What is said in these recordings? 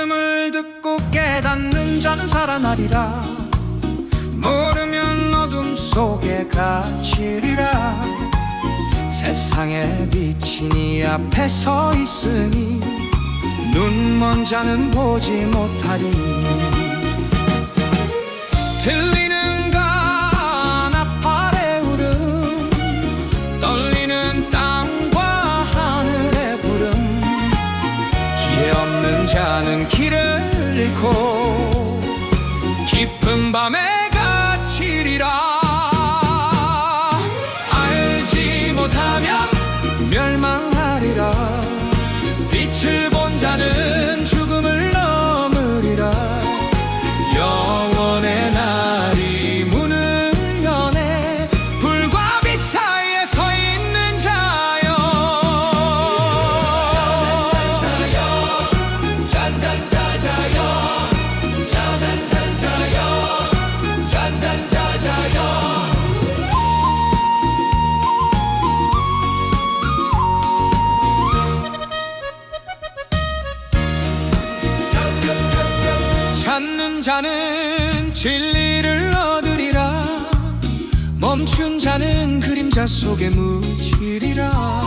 말씀을 듣고 깨닫는 자는 살아나리라. 모르면 어둠 속에 갇히리라. 세상의 빛이니 앞에 서 있으니 눈먼 자는 보지 못하리니. 자는 길을 잃고 깊은 밤에 갇히리라. 알지 못하면 멸망하리라. 빛을 자는 진리를 얻으리라. 멈춘 자는 그림자 속에 묻히리라.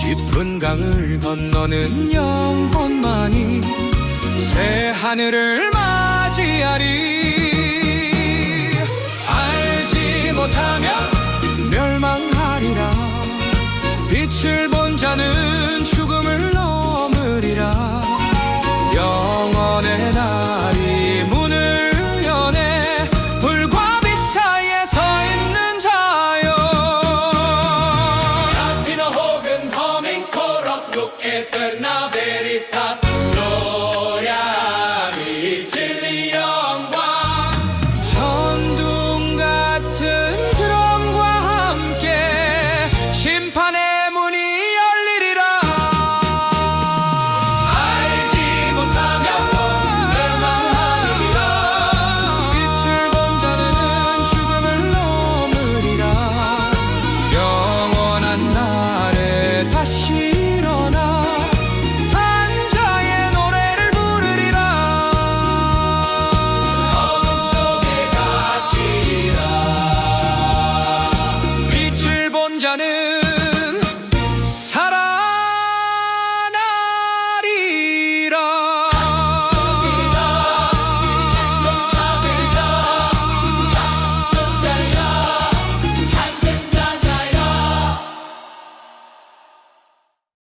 깊은 강을 건너는 영혼만이 새 하늘을 맞이하리. 알지 못하면 자는